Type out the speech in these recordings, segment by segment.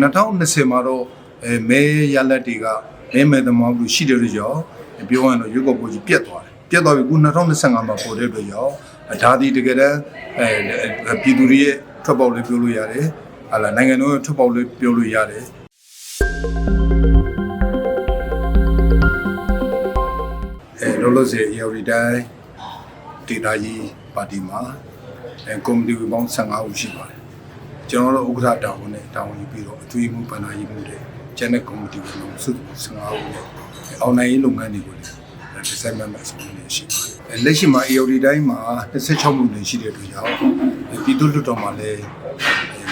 2020မှာတော့အဲမဲရလက်တွေကမဲမဲသမားတို့ရှိတယ်လို့ရောပြောရရင်တော့ရွေးကောက်ပွဲကြီးပြတ်သွားတယ်ပြတ်သွားပြီခု2025မှာပေါ်တဲ့အတွက်ရောဒါဒီတကယ်တမ်းအဲပြည်သူတွေရဲ့ထွက်ပေါက်လေးပြောလို့ရတယ်ဟာလာနိုင်ငံတော်ရဲ့ထွက်ပေါက်လေးပြောလို့ရတယ်အဲလောလောဆယ် EOD တိုင်းဒေတာကြီးပါတီမှာအဲကွန်မတီပေါင်း15ဦးရှိပါတယ် ကျွန်တော်တို့ဥက္ကဋ္ဌတာဝန်နဲ့တာဝန်ယူပြီးတော့အထွေအမှုပဏာကြီးမှုတဲ့ကျန်တဲ့ကွန်မတီဝင်တို့စု15ဦးနဲ့အောင်နိုင်ရေးလုပ်ငန်းတွေကိုလည်းဒီဇိုင်းမတ်ဆုံးနေရှိပါတယ်လက်ရှိမှာ EOD တိုင်းမှာ26မှုနေရှိတဲ့အတွက်ကြောင့်ပြည်သူ့လွှတ်တော်မှာလည်း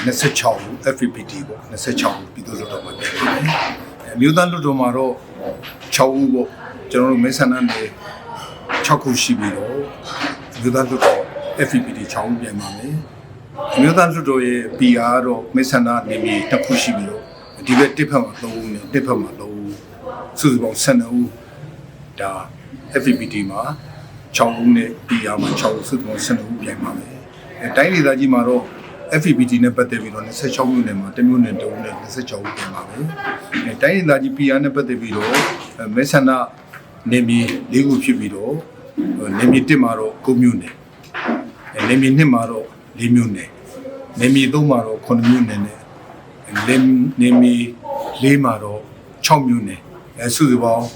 26ဦး FPPT ပေါ့26ဦးပြည်သူ့လွှတ်တော်မှာပြည်တယ်အမျိုးသားလွှတ်တော်မှာတော့6ဦးပေါ့ကျွန်တော်တို့မဲဆန္ဒနယ်6ခုရှိပြီးတော့အမျိုးသားလွှတ်တော် FPPT 6ဦးပြန်ပါမယ်အ မျိုးသားလွှတ်တော်ရဲ့ PR တော့မဲဆန္ဒနယ်မြေတစ်ခုရှိပြီးတော့ဒီဘက်တစ်ဖက်မှာ3ဦးနဲ့တစ်ဖက်မှာ3ဦးစုစုပေါင်း12ဦးဒါ FPPT မှာ6ဦးနဲ့ PR မှာ6ဦးစုစုပေါင်း12ဦးပြန်ပါမယ်အဲတိုင်းဒေသကြီးမှာတော့ FPPT နဲ့ပတ်သက်ပြီးတော့26မြို့နယ်မှာတစ်မြို့နယ်တုံးနဲ့26ဦးပြန်ပါမယ်အဲတိုင်းဒေသကြီး PR နဲ့ပတ်သက်ပြီးတော့မဲဆန္ဒနယ်မြေ၄ခုဖြစ်ပြီးတော့နယ်မြေ1မှာတော့9မြို့နယ်အဲနယ်မြေ2မှာတော့4မြို့နယ် နယ်မြေ3မှာတော့9မြို့နယ်နဲ့နယ်နယ်မြေ4မှာတော့6မြို့နယ်အဲစုစုပေါင်း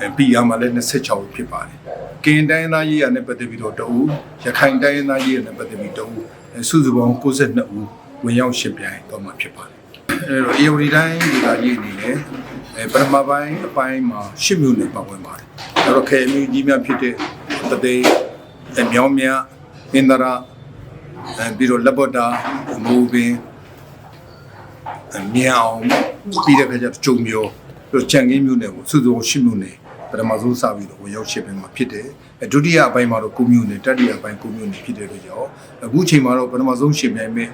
အဲပြည်ရမှာလည်း26ဦးဖြစ်ပါတယ်။ကရင်တိုင်းသားရေးရနဲ့ပတ်သက်ပြီးတော့တအူးရခိုင်တိုင်းသားရေးရနဲ့ပတ်သက်ပြီးတအူးအဲစုစုပေါင်း62ဦးဝင်ရောက်ရှင်ပြိုင်တော့မှာဖြစ်ပါတယ်။အဲတော့ AOD တိုင်းဒေသကြီးအနေနဲ့အဲပထမပိုင်းအပိုင်းမှာ10မြို့နယ်ပါဝင်ပါတယ်။အဲတော့ခေအမျိုးကြီးများဖြစ်တဲ့တသိန်းအမြောင်းမြအင်ဒရာ အဲပြီးတော့လက်ဘော့တာမူပင်အမြောင်ပြီးတဲ့ခါကျတော့ကြုံမျိုးပြီးတော့ကြံကင်းမျိုးနယ်ကိုစုစုပေါင်း10မြို့နယ်ပထမဆုံးစပြီးတော့ဝင်ရောက်ရှင်းပင်မှာဖြစ်တယ်အဲဒုတိယအပိုင်းမှာတော့9မြို့နယ်တတိယအပိုင်း9မြို့နယ်ဖြစ်တဲ့အတွက်ကြောင့်အခုချိန်မှာတော့ပထမဆုံးရှင်းပြိုင်မဲ့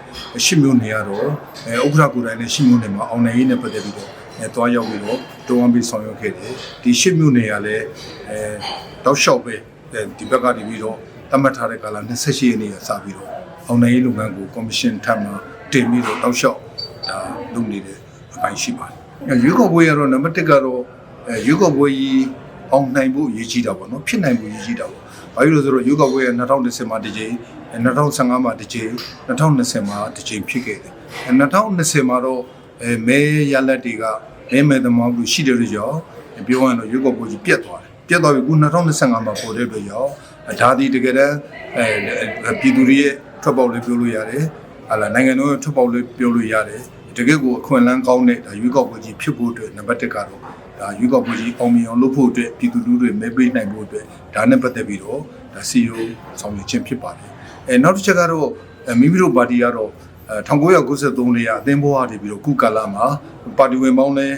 10မြို့နယ်ကတော့အဲဥက္ကဋ္ဌကိုယ်တိုင်နဲ့10မြို့နယ်မှာအောင်နိုင်ရေးနဲ့ပတ်သက်ပြီးတော့အဲတွားရောက်ပြီးတော့တုံးဝမ်းပြီးဆောင်ရွက်ခဲ့တယ်ဒီ10မြို့နယ်ကလည်းအဲတောက်လျှောက်ပဲအဲဒီဘက်ကနေပြီးတော့သတ်မှတ်ထားတဲ့ကာလ28ရက်နေ့ကစပြီးတော့ အောင်နိုင်ရေးလုပ်ငန်းကိုကော်မရှင်ထပ်မှာတင်ပြီးတော့တောက်လျှောက်ဒါလုပ်နေတဲ့အပိုင်းရှိပါတယ်ရွေးကောက်ပွဲကတော့နံပါတ်1ကတော့အဲရွေးကောက်ပွဲကြီးအောင်နိုင်ဖို့ရည်ကြီးတာပေါ့နော်ဖြစ်နိုင်ဖို့ရည်ကြီးတာပေါ့ဘာဖြစ်လို့ဆိုတော့ရွေးကောက်ပွဲက2010မှာတစ်ကြိမ်2015မှာတစ်ကြိမ်2020မှာတစ်ကြိမ်ဖြစ်ခဲ့တယ်အဲ2020မှာတော့အဲမဲရလက်တွေကမဲမဲသမားတို့ရှိတယ်လို့ရောပြောရရင်တော့ရွေးကောက်ပွဲကြီးပြတ်သွားတယ်ပြတ်သွားပြီခု2025မှာပေါ်တဲ့အတွက်ရောဒါဒီတကယ်တမ်းအဲပြည်သူတွေရဲ့ ထွက်ပေါက်လေးပြောလို့ရတယ်ဟာလာနိုင်ငံတော်ရဲ့ထွက်ပေါက်လေးပြောလို့ရတယ်တကယ်ကိုအခွင့်အလမ်းကောင်းတဲ့ဒါရွေးကောက်ပွဲကြီးဖြစ်ဖို့အတွက်နံပါတ်1ကတော့ဒါရွေးကောက်ပွဲကြီးအောင်မြင်အောင်လုပ်ဖို့အတွက်ပြည်သူလူထုတွေမဲပေးနိုင်ဖို့အတွက်ဒါနဲ့ပတ်သက်ပြီးတော့ဒါ CEO ဆောင်ရွက်ခြင်းဖြစ်ပါတယ်အဲနောက်တစ်ချက်ကတော့အဲမိမိတို့ပါတီကတော့အဲ1993နေရအသင်းဘောကနေပြီးတော့ခုကာလာမှာပါတီဝင်ပေါင်းလဲ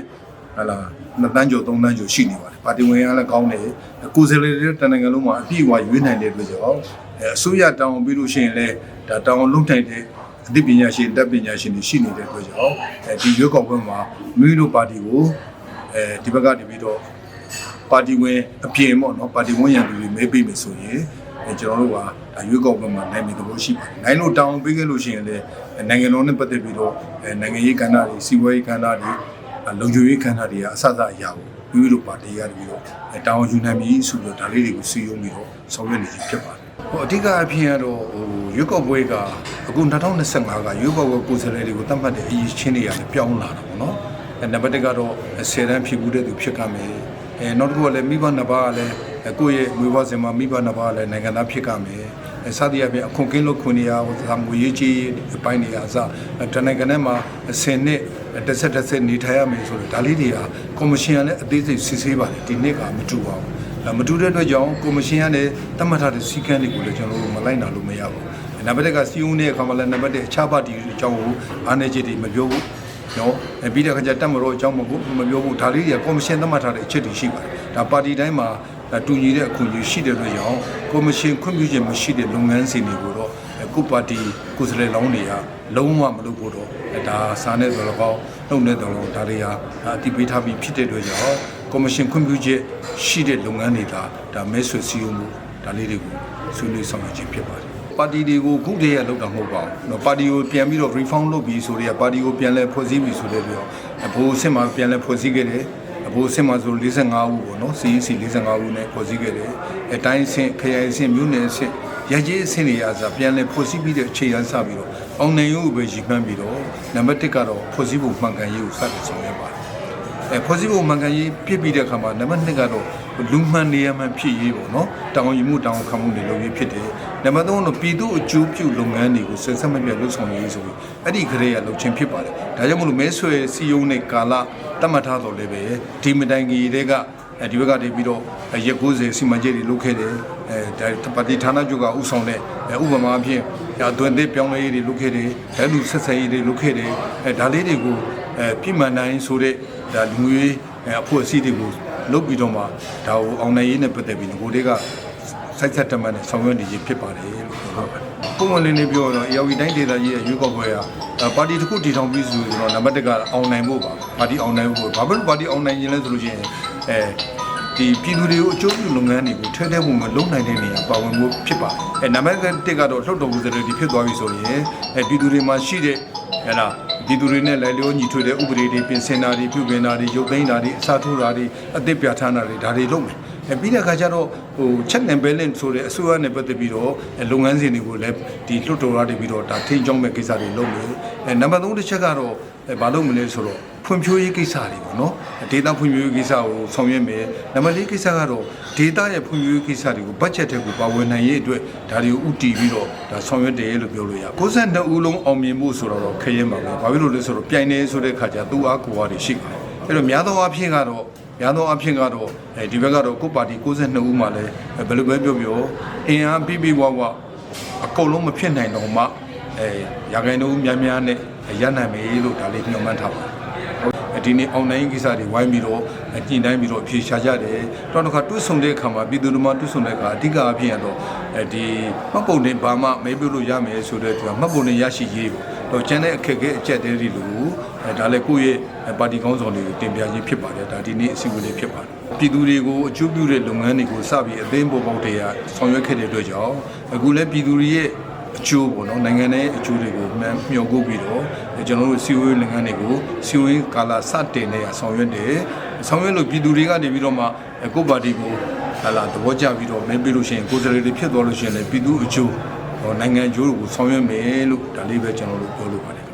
ဟလာနှစ်တန်းကျော်သုံးတန်းကျော်ရှိနေပါတယ်ပါတီဝင်ကလည်းကောင်းတယ်ကိုယ်စားလှယ်တွေတနင်္ဂနွေလုံးမှာအပြည့်အဝရွေးနိုင်တဲ့အတွက်ကြောင့်အဲအစိုးရတောင်းပြီးလို့ရှိရင်လည်း ဒါတောင်းလုံးနိုင်တဲ့အသိပညာရှင်တပ်ပညာရှင်တွေရှိနေတဲ့အတွက်ကြောင့်အဲဒီရွေးကောက်ပွဲမှာမိမိတို့ပါတီကိုအဲဒီဘက်ကနေပြီးတော့ပါတီဝင်အပြင်ပေါ့နော်ပါတီဝင်ရန်သူတွေမဲပေးမယ်ဆိုရင်အဲကျွန်တော်တို့ကဒါရွေးကောက်ပွဲမှာနိုင်မယ်သဘောရှိပါတယ်။နိုင်လို့တောင်းပေးခဲ့လို့ရှိရင်လည်းနိုင်ငံတော်နဲ့ပတ်သက်ပြီးတော့အဲနိုင်ငံရေးကဏ္ဍတွေစီးပွားရေးကဏ္ဍတွေလုံခြုံရေးကဏ္ဍတွေကအစအစအရာကိုမိမိတို့ပါတီကနေပြီးတော့အဲတောင်းယူနိုင်ပြီဆိုပြီးတော့ဒါလေးတွေကိုစီယုံပြီးတော့ဆောင်ရွက်နေခြင်းဖြစ်ပါတယ်။ ဟိုအဓိကအဖြစ်ကတော့ဟိုရွေးကောက်ပွဲကအခု2025ကရွေးကောက်ပွဲကိုယ်စားလှယ်တွေကိုတတ်မှတ်တဲ့အရေးချင်းတွေရတယ်ပြောင်းလာတာပေါ့နော်။အဲနံပါတ်1ကတော့10တန်းဖြစ်ဘူးတဲ့သူဖြစ်ကမယ်။အဲနောက်တစ်ခုကလည်းမိဘနှစ်ပါးကလည်းကိုယ့်ရဲ့မွေးဖွားစဉ်မှာမိဘနှစ်ပါးကလည်းနိုင်ငံသားဖြစ်ကမယ်။အဲစသည်အပြင်အခွန်ကင်းလို့ခွင့်ရအောင်ငွေရေးကြီးအပိုင်းတွေအစတနိုင်ငံထဲမှာ10နှစ်တစ်ဆက်တစ်ဆက်နေထိုင်ရမယ်ဆိုတော့ဒါလေးတွေကကော်မရှင်ကလည်းအသေးစိတ်စစ်ဆေးပါတယ်ဒီနှစ်ကမတူပါဘူး။ မတူတဲ့အတွက်ကြောင့်ကော်မရှင်ကလည်းတတ်မှတ်ထားတဲ့စီကံတွေကိုလည်းကျွန်တော်တို့မလိုက်နိုင်လို့မရဘူး။နံပါတ်1ကစီယုံတဲ့အခါမှာလည်းနံပါတ်1အခြားပါတီအကြောင်းကိုအားနေချက်တွေမပြောဘူး။နော်။ပြီးတဲ့အခါကျတက်မလို့အကြောင်းမဟုတ်မပြောဘူး။ဒါလေးတွေကကော်မရှင်တတ်မှတ်ထားတဲ့အချက်တွေရှိပါတယ်။ဒါပါတီတိုင်းမှာတူညီတဲ့အခွင့်အရေးရှိတဲ့အတွက်ကြောင့်ကော်မရှင်ခွင့်ပြုချက်မရှိတဲ့လုပ်ငန်းစဉ်တွေကိုတော့ကုပါတီကိုယ်စားလှယ်လောင်းတွေကလုံးဝမလုပ်ဖို့တော့ဒါစားနေတော်တော့နှုတ်နေတော်တော့ဒါတွေဟာအတိပေးထားပြီးဖြစ်တဲ့အတွက်ကြောင့် ကော်မရှင်ခွင့်ပြုချက်ရှိတဲ့လုပ်ငန်းတွေဒါဒါမဲဆွေစည်းရုံးမှုဒါလေးတွေကိုဆွေးနွေးဆောင်ရွက်ခြင်းဖြစ်ပါတယ်ပါတီတွေကိုခုတည်းရလောက်တာမဟုတ်ပါဘူး။နော်ပါတီကိုပြန်ပြီးတော့ reform လုပ်ပြီးဆိုတော့ပါတီကိုပြန်လဲဖွဲ့စည်းပြီးဆိုတဲ့ပြီးတော့အဘိုးအဆင့်မှာပြန်လဲဖွဲ့စည်းခဲ့တယ်။အဘိုးအဆင့်မှာဆို45ဦးပေါ့နော်။ CEC 45ဦးနဲ့ဖွဲ့စည်းခဲ့တယ်။အတိုင်းအဆင့်ခရိုင်အဆင့်မြို့နယ်အဆင့်ရကြီးအဆင့်တွေအစားပြန်လဲဖွဲ့စည်းပြီးတဲ့အခြေအရစပြီးတော့အောင်နိုင်ရုပ်ကိုပဲရည်မှန်းပြီးတော့နံပါတ်1ကတော့ဖွဲ့စည်းပုံမှန်ကန်ရေးကိုစတင်ဆောင်ရွက်ပါတယ်။ အဲဖွဲ့စည်းပုံမှန်ကန်ရေးဖြစ်ပြီးတဲ့အခါမှာနံပါတ်2ကတော့လူမှန်နေရမှန်ဖြစ်ရေးပေါ့နော်တောင်းယူမှုတောင်းခံမှုတွေလုပ်ရေးဖြစ်တယ်နံပါတ်3ကတော့ပြည်သူအကျိုးပြုလုပ်ငန်းတွေကိုဆက်ဆက်မပြတ်လုပ်ဆောင်ရေးဆိုပြီးအဲ့ဒီခရေကလုပ်ချင်းဖြစ်ပါတယ်ဒါကြောင့်မလို့မဲဆွဲစီယုံနဲ့ကာလတတ်မှတ်ထားတော်လည်းပဲဒီမတိုင်ကြီးတွေကအဲဒီဘက်ကနေပြီးတော့ရက်90စီမံချက်တွေလုပ်ခဲ့တယ်အဲပါတီဌာနချုပ်ကဥဆောင်တဲ့ဥပမာအဖြစ်အတွင်သစ်ပြောင်းလဲရေးတွေလုပ်ခဲ့တယ်ဓာတ်လူဆက်ဆံရေးတွေလုပ်ခဲ့တယ်အဲဒါလေးတွေကိုအဲပြည်မှန်တိုင်းဆိုတဲ့ ဒါလူမျိုးရေးအဖွဲ့အစည်းတွေကိုလုပ်ပြီးတော့မှဒါကိုအောင်နိုင်ရေးနဲ့ပတ်သက်ပြီးကိုတွေကစိုက်ဆက်တမန်နဲ့ဆောင်ရွက်နေခြင်းဖြစ်ပါတယ်လို့ပြောပါတယ်။ပုံမှန်လေးလေးပြောတော့ AW တိုင်းဒေသကြီးရဲ့ရွေးကောက်ပွဲကပါတီတစ်ခုတည်ထောင်ပြီးဆိုတော့နံပါတ်1ကအောင်နိုင်ဖို့ပါ။ပါတီအောင်နိုင်ဖို့ဘာဖြစ်လို့ပါတီအောင်နိုင်ရင်လဲဆိုလို့ရှိရင်အဲဒီပြည်သူတွေကိုအကျိုးပြုလုပ်ငန်းတွေကိုထဲထဲဝင်ဝင်လုပ်နိုင်တဲ့နေရာပါဝင်ဖို့ဖြစ်ပါတယ်။အဲနံပါတ်1ကတော့လှုပ်တော်ကိုယ်စားလှယ်တွေဖြစ်သွားပြီဆိုရင်အဲပြည်သူတွေမှာရှိတဲ့ဟဲ့လား ဒီသူတွေနဲ့လည်းလျောညီထွေတဲ့ဥပဒေတွေပြင်ဆင်တာတွေပြုပြင်တာတွေရုပ်သိမ်းတာတွေအစားထိုးတာတွေအသစ်ပြဋ္ဌာန်းတာတွေဒါတွေလုပ်မယ်အဲပြီးတဲ့အခါကျတော့ဟို check and balance ဆိုတဲ့အစိုးရနဲ့ပတ်သက်ပြီးတော့လုပ်ငန်းစဉ်တွေကိုလည်းဒီလွှတ်တော်ရတွေပြီးတော့ဒါထိန်းကျောင်းမဲ့ကိစ္စတွေလုပ်မယ်အဲနံပါတ်3တစ်ချက်ကတော့အဲဘာလုပ်မလဲဆိုတော့ ဖွံ့ဖြိုးရေးကိစ္စတွေပေါ့နော်ဒေတာဖွံ့ဖြိုးရေးကိစ္စကိုဆောင်ရွက်မယ်နံပါတ်4ကိစ္စကတော့ဒေတာရဲ့ဖွံ့ဖြိုးရေးကိစ္စတွေကို budget ထဲကိုပါဝင်နိုင်ရေးအတွက်ဒါတွေကိုဥတီပြီးတော့ဒါဆောင်ရွက်တယ်လို့ပြောလို့ရ92ဦးလုံးအောင်မြင်မှုဆိုတော့ခရင်ပါပဲဘာဖြစ်လို့လဲဆိုတော့ပြိုင်နေဆိုတဲ့ခါကျသူအားကိုယ်အားတွေရှိပါတယ်အဲ့တော့များသောအားဖြင့်ကတော့များသောအားဖြင့်ကတော့အဲဒီဘက်ကတော့ကိုပါတီ92ဦးမှလည်းဘယ်လိုပဲပြောပြောအင်အားပြီးပြီးဝဝအကုန်လုံးမဖြစ်နိုင်တော့မှအဲရာဂိုင်တို့များများနဲ့ရနိုင်မယ်လို့ဒါလေးညွှန်မှန်းထားပါတယ် ဒီနေ့ online ကိစ္စတွေဝိုင်းပြီးတော့ညှိနှိုင်းပြီးတော့အဖြေရှာကြတယ်။တော့တစ်ခါတွတ်ဆုံတဲ့အခါမှာပြည်သူတို့မှတွတ်ဆုံတဲ့အခါအဓိကအဖြစ်ကတော့အဲဒီမှတ်ပုံတင်ဘာမှမေးပြလို့ရမယ်ဆိုတဲ့သူကမှတ်ပုံတင်ရရှိရေးပေါ့။တော့ကျန်တဲ့အခက်အခဲအကျက်တဲတွေလို့အဲဒါလည်းကိုယ့်ရဲ့ပါတီကောင်းဆောင်တွေကိုတင်ပြခြင်းဖြစ်ပါတယ်။ဒါဒီနေ့အစည်းအဝေးလေးဖြစ်ပါတယ်။ပြည်သူတွေကိုအကျိုးပြုတဲ့လုပ်ငန်းတွေကိုစပြီးအသိမ်းပေါ်ပေါက်တွေကဆောင်ရွက်ခဲ့တဲ့အတွက်ကြောင့်အခုလည်းပြည်သူတွေရဲ့ အကျိုးပေါ့နော်နိုင်ငံရဲ့အကျိုးတွေကိုမှန်မျှော်ကိုပြီးတော့ကျွန်တော်တို့စီဝေးလုပ်ငန်းတွေကိုစီဝေးကာလာစတင်နေရဆောင်ရွက်တယ်ဆောင်ရွက်လို့ပြည်သူတွေကနေပြီးတော့မှကိုယ့်ပါတီကိုဟာလာသဘောကျပြီးတော့မင်းပြလို့ရှိရင်ကိုယ်စားလှယ်တွေဖြစ်သွားလို့ရှိရင်လည်းပြည်သူအကျိုးနိုင်ငံအကျိုးကိုဆောင်ရွက်မယ်လို့ဒါလေးပဲကျွန်တော်တို့ပြောလိုပါတယ်ခင်ဗျ